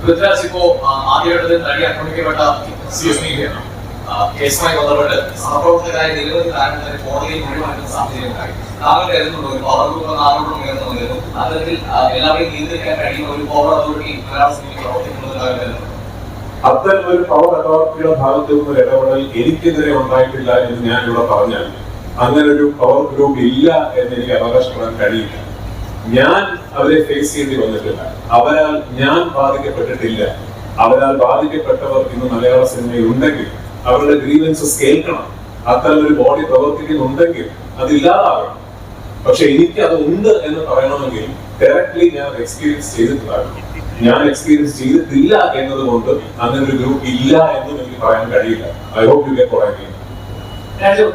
പൃഥ്വിരാജ് ഇപ്പോ ആ, ആദ്യഘട്ടത്തിൽ നടി ആക്രമിക്കപ്പെട്ട ആ, കേസുമായി ബന്ധപ്പെട്ട് സഹപ്രവർത്തകരായ നിരവധി താരങ്ങൾ കോടതിയിൽ മൊഴിമാറ്റുന്ന സാഹചര്യം ഉണ്ടായി താങ്കൾ പവർ ഗ്രൂപ്പ് എന്ന ആരോപണം ഉയർന്നു വന്നിരുന്നു അത്തരത്തിൽ എല്ലാവരെയും നിയന്ത്രിക്കാൻ കഴിയുന്ന ഒരു പവർ അതോറിറ്റി മലയാള അത്തരം ഒരു പവർ അതോറിറ്റിയുടെ ഭാഗത്തു നിന്ന് ഇടപെടൽ എനിക്കെതിരെ ഉണ്ടായിട്ടില്ല എന്ന് ഞാൻ ഇവിടെ പറഞ്ഞാൽ അങ്ങനെ ഒരു പവർ ഗ്രൂപ്പ് ഇല്ല എന്ന് എനിക്ക് അവകാശപ്പെടാൻ കഴിയില്ല. ഞാൻ അവരെ ഫേസ് ചെയ്യേണ്ടി വന്നിട്ടില്ല. അവരാൽ ഞാൻ ബാധിക്കപ്പെട്ടിട്ടില്ല. അവരാൽ ബാധിക്കപ്പെട്ടവർ ഇന്ന് മലയാള സിനിമയിൽ ഉണ്ടെങ്കിൽ അവരുടെ ഗ്രീവൻസസ് കേൾക്കണം. അത്തരം ഒരു ബോഡി പ്രവർത്തിക്കുന്നുണ്ടെങ്കിൽ അതില്ലാതാകണം പക്ഷെ എനിക്ക് അത് ഉണ്ട് എന്ന് പറയണമെങ്കിൽ ഡയറക്ട്ലി ഞാൻ എക്സ്പീരിയൻസ് ചെയ്തിട്ടുണ്ടാകും. ഞാൻ എക്സ്പീരിയൻസ് ചെയ്തിട്ടില്ല എന്നതുകൊണ്ട് അങ്ങനെ ഒരു ഗ്രൂപ്പ് ഇല്ല എന്നും എനിക്ക് പറയാൻ കഴിയില്ല. ഐ ഹോപ്പ് യു ഗെറ്റ്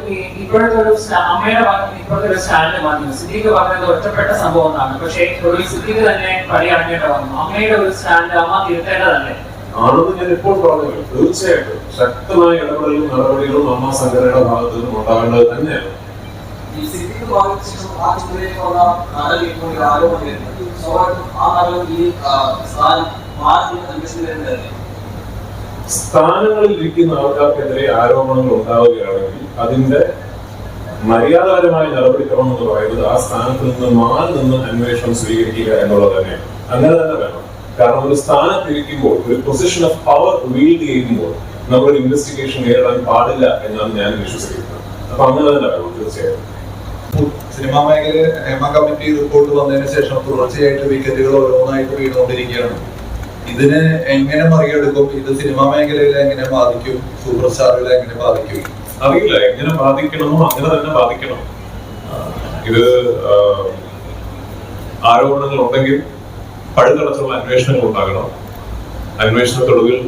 ഈ- ഇപ്പോഴത്തെ ഒരു അമ്മയുടെ ഭാഗത്ത് ഇപ്പോഴത്തെ ഒരു സ്റ്റാൻഡ് വന്നു സിദ്ദീഖ് പറഞ്ഞത് ഒറ്റപ്പെട്ട സംഭവം എന്നാണ്. പക്ഷേ ഒടുവിൽ സിദ്ദീഖ് തന്നെ പടി അടങ്ങേണ്ട വന്നു. അമ്മയുടെ ഒരു സ്റ്റാൻഡ് അമ്മ തിരുത്തേണ്ടതല്ലേ ആണെന്ന് ഞാൻ ഇപ്പോൾ പറഞ്ഞു തീർച്ചയായിട്ടും. ശക്തമായ ഇടപെടലും നടപടികളും അമ്മ സംഘടനയുടെ ഭാഗത്തു നിന്നും ഉണ്ടാവേണ്ടത് തന്നെയാണ്. ആരോപണം സ്വാഭാവികം ആ നടൻ ഈ സ്ഥാനം മാറി അന്വേഷണം വരുന്നതല്ലേ സ്ഥാനങ്ങളിൽ ഇരിക്കുന്ന ആൾക്കാർക്കെതിരെ ആരോപണങ്ങൾ ഉണ്ടാവുകയാണെങ്കിൽ അതിന്റെ മര്യാദപരമായ നടപടിക്രമം എന്ന് പറയുന്നത് ആ സ്ഥാനത്ത് നിന്ന് മാറി നിന്ന് അന്വേഷണം സ്വീകരിക്കുക എന്നുള്ളത് തന്നെയാണ്. അങ്ങനെ തന്നെ വേണം. കാരണം ഒരു സ്ഥാനത്തിരിക്കുമ്പോൾ ഒരു പൊസിഷൻ ഓഫ് പവർ വീൽഡ് ചെയ്യുമ്പോൾ നമ്മളൊരു ഇൻവെസ്റ്റിഗേഷൻ നേരിടാൻ പാടില്ല എന്നാണ് ഞാൻ വിശ്വസിക്കുന്നത്. അപ്പൊ അങ്ങനെ തന്നെ വേണം തീർച്ചയായും. സിനിമാ മേഖലയിൽ ഹേമ കമ്മിറ്റി റിപ്പോർട്ട് വന്നതിന് ശേഷം തുടർച്ചയായിട്ട് വിക്കറ്റുകൾ ഓരോന്നായിട്ട് വീണുകൊണ്ടിരിക്കുകയാണ്. ഇതിന് എങ്ങനെ മറികടക്കും? ഇത് സിനിമാ മേഖലയിൽ എങ്ങനെ ബാധിക്കും? സൂപ്പർ സ്റ്റാറുകളെ എങ്ങനെ ബാധിക്കും? അറിയില്ല. എങ്ങനെ ബാധിക്കണമോ അങ്ങനെ തന്നെ ബാധിക്കണം. ഇത് ആരോപണങ്ങൾ ഉണ്ടെങ്കിൽ പഴുതടച്ചുള്ള അന്വേഷണങ്ങൾ ഉണ്ടാകണം. അന്വേഷണത്തൊടുവിൽ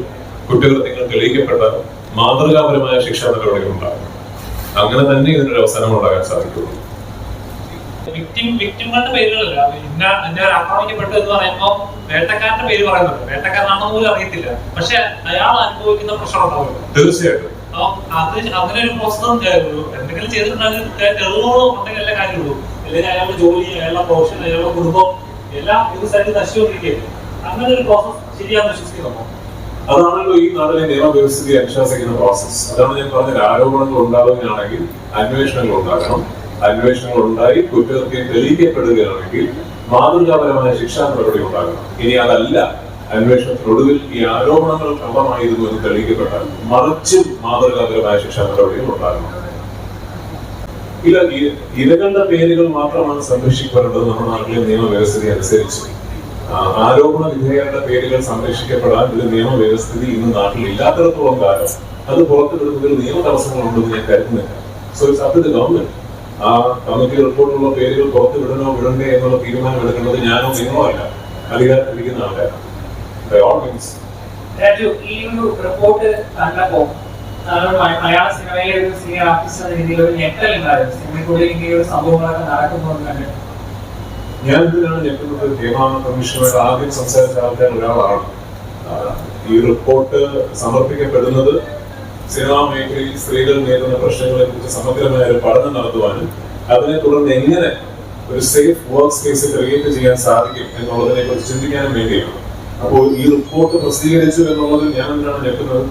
കുറ്റകൃത്യങ്ങൾ തെളിയിക്കപ്പെട്ട മാതൃകാപരമായ ശിക്ഷാ നടപടികൾ ഉണ്ടാകണം അങ്ങനെ തന്നെ ഇതിനൊരു അവസാനം ഉണ്ടാകാൻ സാധിക്കുള്ളൂ. വിക്ടിം വിക്ടിമുകളുടെ പേരുകളല്ല ഇന്ന ഇന്ന ആക്രമിക്കപ്പെട്ടു എന്ന് പറയുമ്പോൾ വേട്ടക്കാരന്റെ പേര് പറയുന്നുണ്ട്. വേട്ടക്കാരനാണെന്ന് പോലും അറിയത്തില്ല. പക്ഷെ അയാൾ അനുഭവിക്കുന്ന പ്രശ്നം ഉണ്ടാവില്ല തീർച്ചയായിട്ടും. അപ്പൊ അത് അങ്ങനെ ഒരു പ്രോസസ് എന്തെങ്കിലും ചെയ്തിട്ടുണ്ടെങ്കിൽ തെളിവുകളും ഉണ്ടെങ്കിൽ എല്ലാ കാര്യമുള്ളൂ. അല്ലെങ്കിൽ അയാളുടെ ജോലി അയാളുടെ പ്രൊഫഷൻ അയാളുടെ കുടുംബം എല്ലാം ഇത് സൈഡിൽ നശിച്ചുകൊണ്ടിരിക്കുകയാണ് അങ്ങനെ ഒരു പ്രോസസ് ശരിയാന്ന് വിശ്വസിക്കുന്നു അതാണല്ലോ ഈ നാട്ടിലെ നിയമവ്യവസ്ഥയെ അനുശാസിക്കുന്ന പ്രോസസ് അതാണ് ഞാൻ പറഞ്ഞത്. ആരോപണങ്ങൾ ഉണ്ടാവുകയാണെങ്കിൽ അന്വേഷണങ്ങൾ ഉണ്ടാകണം. അന്വേഷണങ്ങൾ ഉണ്ടായി കുറ്റകൃത്യം തെളിയിക്കപ്പെടുകയാണെങ്കിൽ മാതൃകാപരമായ ശിക്ഷാ നടപടി ഉണ്ടാകണം. ഇനി അതല്ല അന്വേഷണത്തിനൊടുവിൽ ഈ ആരോപണങ്ങൾ ക്രമമായിരുന്നു എന്ന് തെളിയിക്കപ്പെട്ടാൽ മറിച്ചും മാതൃകാപരമായ ശിക്ഷാ നടപടികൾ ഉണ്ടാകണം. ഇല്ല ഇരകളുടെ പേരുകൾ മാത്രമാണ് സംരക്ഷിക്കപ്പെടേണ്ടത്. നമ്മുടെ നാട്ടിലെ നിയമവ്യവസ്ഥിതി അനുസരിച്ച്. ആരോപണ വിധേയരുടെ പേരുകൾ സംരക്ഷിക്കപ്പെടാൻ ഒരു നിയമവ്യവസ്ഥിതി ഇന്ന് നാട്ടിൽ ഇല്ലാത്തിടത്തോളം കാലം. അത് പുറത്തുവിടുന്നതിൽ നിയമ തടസ്സങ്ങളുണ്ടെന്ന് ഞാൻ കരുതുന്നില്ല. So it's up to government ആ കമ്മിറ്റി റിപ്പോർട്ടുള്ള പേരുകൾ പുറത്തു വിടണോ വിടണ്ടേ എന്നുള്ള തീരുമാനം എടുക്കേണ്ടത് ഞാനോ നിങ്ങളോ അല്ല. അധികാരത്തിലിരിക്കുന്ന ആൾക്കാരാണ്. രാജു ഈ ഒരു റിപ്പോർട്ട് കണ്ടപ്പോ മലയാള സിനിമയിലെ ഒരു സീനിയർ ആർട്ടിസ്റ്റ് എന്ന രീതിയിൽ ഒരു ഞെട്ടൽ ഉണ്ടായിരുന്നു. സിനിമയ്ക്കുള്ളിൽ ഇങ്ങനെ ഒരു സംഭവങ്ങളൊക്കെ കണ്ടിട്ട് ഞാൻ ഇതിനാണ് ഞെട്ടുന്നത്. കമ്മീഷനുമായിട്ട് ആദ്യം സംസാരിച്ച ആൾക്കാർ ഒരാളാണ്. ഈ റിപ്പോർട്ട് സമർപ്പിക്കപ്പെടുന്നത് സിനിമാ മേഖലയിൽ സ്ത്രീകൾ നേരിടുന്ന പ്രശ്നങ്ങളെ കുറിച്ച് സമഗ്രമായ ഒരു പഠനം നടത്തുവാനും അതിനെ തുടർന്ന് എങ്ങനെ ഒരു സേഫ് വർക്ക് സ്പേസ് ക്രിയേറ്റ് ചെയ്യാൻ സാധിക്കും എന്നുള്ളതിനെ കുറിച്ച് ചിന്തിക്കാനും വേണ്ടിയാണ്. അപ്പോൾ ഈ റിപ്പോർട്ട് പ്രസിദ്ധീകരിച്ചു എന്നുള്ളത് ഞാൻ എന്തിനാണ് ഞെട്ടുന്നത്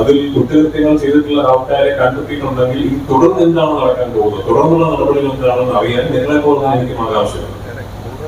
അതിൽ കുറ്റകൃത്യങ്ങൾ ചെയ്തിട്ടുള്ള ആൾക്കാരെ കണ്ടെത്തിയിട്ടുണ്ടെങ്കിൽ തുടർന്ന് എന്താണ് നടക്കാൻ പോകുന്നത്? തുടർന്നുള്ള നടപടികൾ എന്താണെന്ന് അറിയാൻ നിങ്ങളെ പോലെ എനിക്കും ആകാംക്ഷയുണ്ട്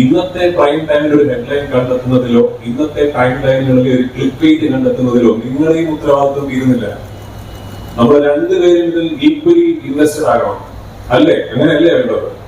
ഇന്നത്തെ പ്രൈം ടൈമിൽ ഒരു ഹെഡ്ലൈൻ കണ്ടെത്തുന്നതിലോ ഇന്നത്തെ പ്രൈം ടൈമിലുള്ള ഒരു ക്ലിക്ക് പേജ് കണ്ടെത്തുന്നതിലോ നിങ്ങളെയും ഉത്തരവാദിത്വം തീരുന്നില്ല. നമ്മൾ രണ്ടുപേരും ഇതിൽ ഈക്വലി ഇൻവെസ്റ്റഡ് ആകണം. അല്ലേ? അങ്ങനെയല്ലേ വേണ്ടത്?